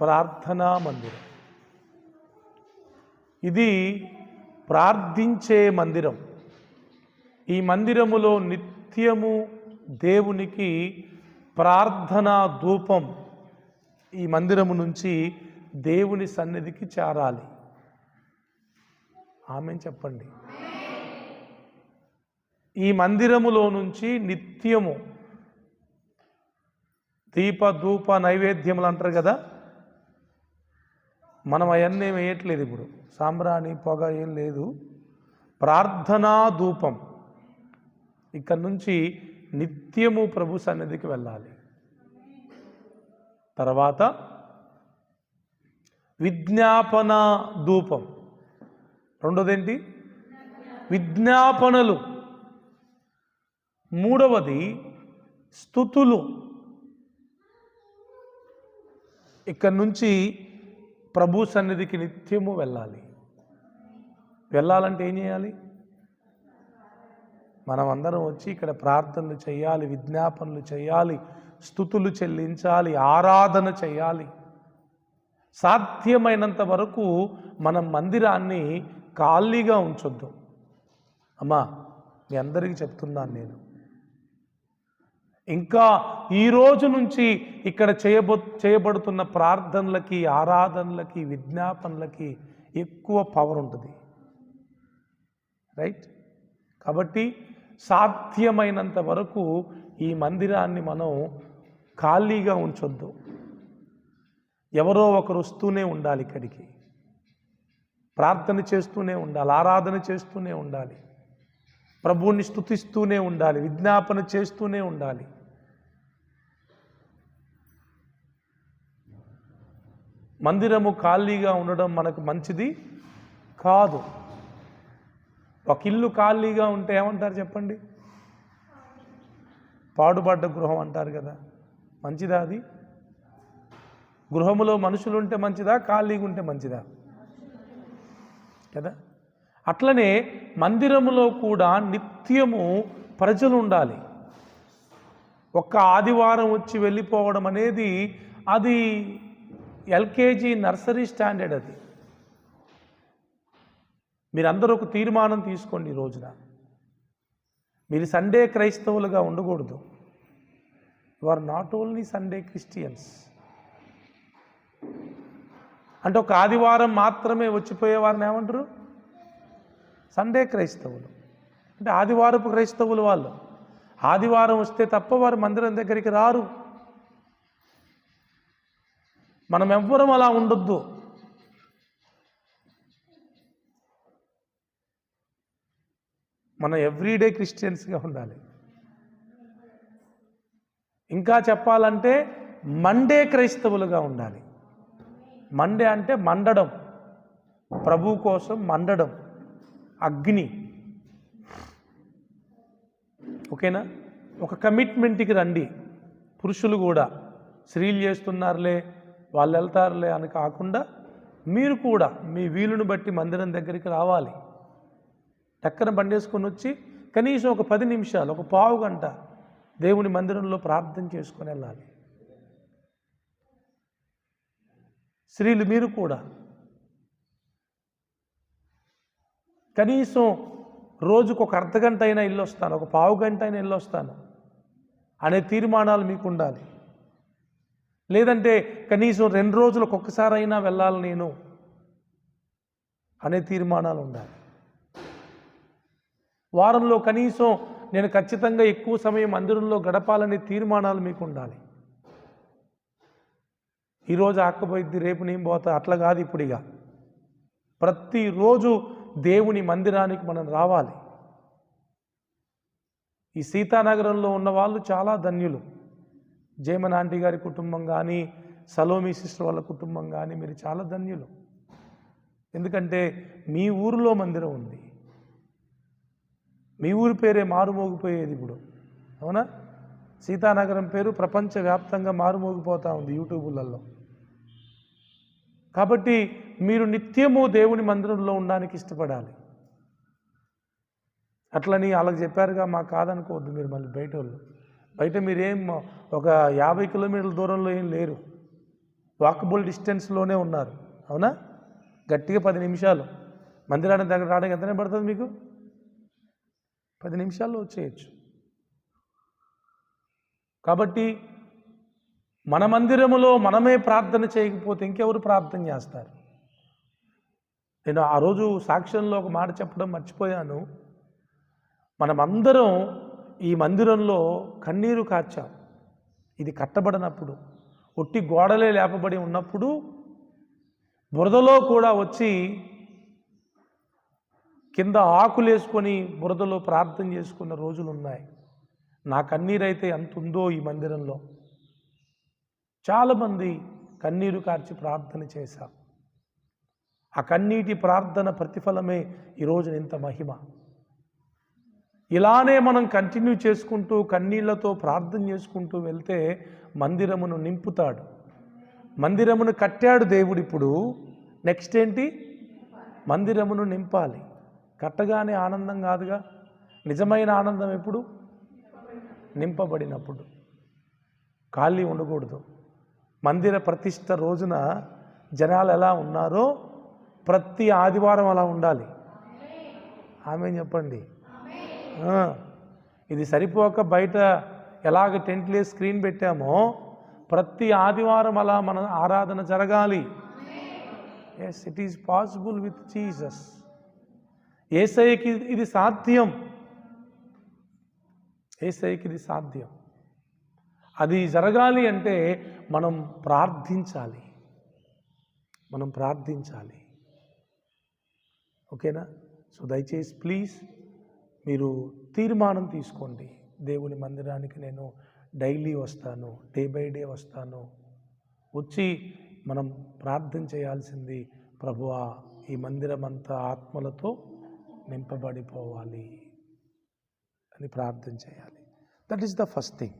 ప్రార్థనా మందిరం. ఇది ప్రార్థించే మందిరం. ఈ మందిరములో నిత్యము దేవునికి ప్రార్థనా ధూపం ఈ మందిరము నుంచి దేవుని సన్నిధికి చేరాలి. ఆమె చెప్పండి. ఈ మందిరములో నుంచి నిత్యము దీప ధూప నైవేద్యములు అంటారు కదా? మనం అవన్నీ ఏం వేయట్లేదు ఇప్పుడు. సాంబ్రాణి పొగ ఏం లేదు. ప్రార్థనా ధూపం. ఇక్కడ నుంచి నిత్యము ప్రభు సన్నిధికి వెళ్ళాలి. తర్వాత విజ్ఞాపన ధూపం. రెండోదేంటి? విజ్ఞాపనలు. మూడవది స్థుతులు. ఇక్కడి నుంచి ప్రభు సన్నిధికి నిత్యము వెళ్ళాలి. వెళ్ళాలంటే ఏం చేయాలి? మనం అందరం వచ్చి ఇక్కడ ప్రార్థనలు చేయాలి విజ్ఞాపనలు చేయాలి స్థుతులు చెల్లించాలి ఆరాధన చేయాలి. సాధ్యమైనంత వరకు మనం మందిరాన్ని ఖాళీగా ఉంచొద్దు. అమ్మా మీ అందరికీ చెప్తున్నాను నేను. ఇంకా ఈ రోజు నుంచి ఇక్కడ చేయబో చేయబడుతున్న ప్రార్థనలకి ఆరాధనలకి విజ్ఞాపనలకి ఎక్కువ పవర్ ఉంటుంది. రైట్ కాబట్టి సాధ్యమైనంత వరకు ఈ మందిరాన్ని మనం ఖాళీగా ఉంచొద్దు. ఎవరో ఒకరు వస్తూనే ఉండాలి ఇక్కడికి. ప్రార్థన చేస్తూనే ఉండాలి ఆరాధన చేస్తూనే ఉండాలి. ప్రభువుని స్తుతిస్తూనే ఉండాలి విజ్ఞాపన చేస్తూనే ఉండాలి. మందిరము ఖాళీగా ఉండడం మనకు మంచిది కాదు. ఒక ఇల్లు ఖాళీగా ఉంటే ఏమంటారు చెప్పండి? పాడుబడ్డ గృహం అంటారు కదా. మంచిదా అది? గృహములో మనుషులు ఉంటే మంచిదా? ఖాళీగా ఉంటే మంచిదా? కదా? అట్లనే మందిరములో కూడా నిత్యము ప్రజలు ఉండాలి. ఒక్క ఆదివారం వచ్చి వెళ్ళిపోవడం అనేది అది ఎల్కేజీ నర్సరీ స్టాండర్డ్ అది. మీరందరూ ఒక తీర్మానం తీసుకోండి ఈ రోజున. మీరు సండే క్రైస్తవులుగా ఉండకూడదు. You are not only Sunday Christians అంటే ఒక ఆదివారం మాత్రమే వచ్చిపోయే వారిని ఏమంటారు? సండే క్రైస్తవులు. అంటే ఆదివారపు క్రైస్తవులు వాళ్ళు. ఆదివారం వస్తే తప్ప వారు మందిరం దగ్గరికి రారు. మనం ఎవ్వరం అలా ఉండొద్దు. మనం ఎవ్రీడే క్రిస్టియన్స్గా ఉండాలి. ఇంకా చెప్పాలంటే మండే క్రైస్తవులుగా ఉండాలి. మండే అంటే మండడం. ప్రభు కోసం మండడం. అగ్ని. ఓకేనా? ఒక కమిట్మెంట్కి రండి. పురుషులు కూడా. స్త్రీలు చేస్తున్నారులే. వాళ్ళు వెళ్తారులే అని కాకుండా మీరు కూడా మీ వీలుని బట్టి మందిరం దగ్గరికి రావాలి. టక్కన బండేసుకొని వచ్చి కనీసం ఒక పది నిమిషాలు ఒక పావు గంట దేవుని మందిరంలో ప్రార్థన చేసుకొని వెళ్ళాలి. స్త్రీలు మీరు కూడా కనీసం రోజుకు ఒక అర్ధ గంట అయినా ఇల్లు వస్తాను ఒక పావు గంట అయినా ఇల్లు వస్తాను అనే తీర్మానాలు మీకు ఉండాలి. లేదంటే కనీసం రెండు రోజులకు ఒక్కసారైనా వెళ్ళాలి నేను అనే తీర్మానాలు ఉండాలి. వారంలో కనీసం నేను ఖచ్చితంగా ఎక్కువ సమయం మందిరంలో గడపాలనే తీర్మానాలు మీకు ఉండాలి. ఈరోజు ఆక్కపోయిద్ది రేపు నేను పోతా అట్లా కాదు ఇప్పుడిగా ప్రతిరోజు దేవుని మందిరానికి మనం రావాలి. ఈ సీతానగరంలో ఉన్న వాళ్ళు చాలా ధన్యులు. జయమన్ ఆంటీ గారి కుటుంబం కానీ సలోమి సిస్టర్ వాళ్ళ కుటుంబం కానీ మీరు చాలా ధన్యులు. ఎందుకంటే మీ ఊరిలో మందిరం ఉంది. మీ ఊరి పేరే మారుమోగిపోయేది ఇప్పుడు. అవునా? సీతానగరం పేరు ప్రపంచవ్యాప్తంగా మారుమోగిపోతూ ఉంది యూట్యూబులలో కాబట్టి మీరు నిత్యము దేవుని మందిరంలో ఉండడానికి ఇష్టపడాలి. అట్లని వాళ్ళకి చెప్పారుగా మాకు కాదనుకోవద్దు మీరు మళ్ళీ బయట వాళ్ళు బయట మీరేం ఒక యాభై కిలోమీటర్ల దూరంలో ఏం లేరు. వాకబుల్ డిస్టెన్స్లోనే ఉన్నారు. అవునా? గట్టిగా పది నిమిషాలు. మందిరానికి దగ్గర రావడానికి ఎంతనే పడుతుంది మీకు? పది నిమిషాల్లో వచ్చేయచ్చు. కాబట్టి మన మందిరములో మనమే ప్రార్థన చేయకపోతే ఇంకెవరు ప్రార్థన చేస్తారు? నేను ఆ రోజు సాక్ష్యంలో ఒక మాట చెప్పడం మర్చిపోయాను. మనమందరం ఈ మందిరంలో కన్నీరు కార్చాం. ఇది కట్టబడినప్పుడు ఒట్టి గోడలే లేపబడి ఉన్నప్పుడు బురదలో కూడా వచ్చి కింద ఆకులు వేసుకొని బురదలో ప్రార్థన చేసుకున్న రోజులు ఉన్నాయి నా కన్నీరైతే ఎంత ఉందో ఈ మందిరంలో. చాలామంది కన్నీరు కార్చి ప్రార్థన చేశాం ఆ కన్నీటి ప్రార్థన ప్రతిఫలమే ఈరోజు ఇంత మహిమ. ఇలానే మనం కంటిన్యూ చేసుకుంటూ కన్నీళ్ళతో ప్రార్థన చేసుకుంటూ వెళ్తే మందిరమును నింపుతాడు. మందిరమును కట్టాడు దేవుడు ఇప్పుడు. నెక్స్ట్ ఏంటి? మందిరమును నింపాలి. కట్టగానే ఆనందం కాదుగా? నిజమైన ఆనందం ఎప్పుడు? నింపబడినప్పుడు. ఖాళీ ఉండకూడదు. మందిర ప్రతిష్ట రోజున జనాలు ఎలా ఉన్నారో ప్రతి ఆదివారం అలా ఉండాలి. ఆమె చెప్పండి. ఇది సరిపోక బయట ఎలాగ టెంట్లే స్క్రీన్ పెట్టామో ప్రతి ఆదివారం అలా మన ఆరాధన జరగాలి. Yes it is possible with Jesus ఏసైకి ఇది సాధ్యం. ఏసైకి ఇది సాధ్యం. అది జరగాలి అంటే మనం ప్రార్థించాలి. మనం ప్రార్థించాలి. ఓకేనా? సో దయచేసి ప్లీజ్ మీరు తీర్మానం తీసుకోండి. దేవుని మందిరానికి నేను డైలీ వస్తాను డే బై డే వస్తాను. వచ్చి మనం ప్రార్థన చేయాల్సింది ప్రభువా ఈ మందిరం అంతా ఆత్మలతో నింపబడిపోవాలి అని ప్రార్థన చేయాలి. That is the first thing